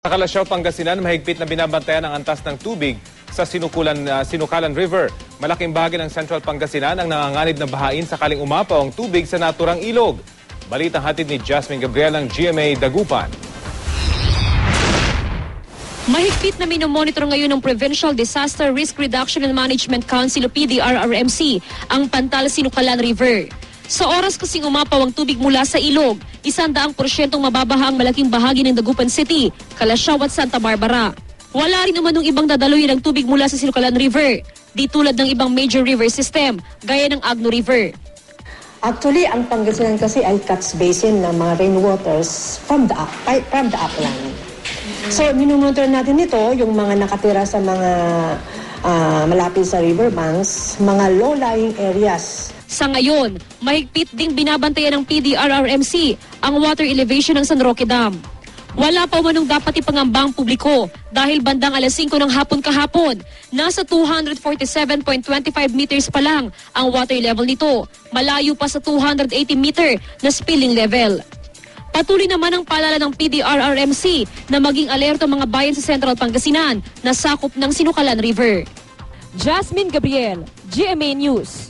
Sa Kalasyaw, Pangasinan, mahigpit na binabantayan ang antas ng tubig sa Sinukulan, ah, Sinukalan River. Malaking bahagi ng Central Pangasinan ang nanganganib na bahain sakaling umapaw ang tubig sa naturang ilog. Balitang hatid ni Jasmine Gabriel ng GMA Dagupan. Mahigpit na minomonitor ngayon ng Provincial Disaster Risk Reduction and Management Council o PDRRMC ang Pantal Sinukalan River. Sa oras kasing umapaw ang tubig mula sa ilog, isandaang porsyentong mababaha ang malaking bahagi ng Dagupan City, Kalasyaw at Santa Barbara. Wala rin naman ng ibang dadaluyan ng tubig mula sa Sinukalan River, di tulad ng ibang major river system, gaya ng Agno River. Actually, ang Pangasinan kasi ay catch basin ng mga rainwaters from the up, from the upland. So, minumonitor natin ito, yung mga nakatira sa mga ah, malapit sa riverbanks, mga low-lying areas. Sa ngayon, mahigpit ding binabantayan ng PDRRMC ang water elevation ng San Roque Dam. Wala pa manong dapat ipangambang publiko dahil bandang alas 5 ng hapon kahapon, nasa 247.25 meters pa lang ang water level nito, malayo pa sa 280 meter na spilling level. Patuloy naman ang paalala ng PDRRMC na maging alerto ang mga bayan sa Central Pangasinan na sakop ng Sinukalan River. Jasmine Gabriel, GMA News.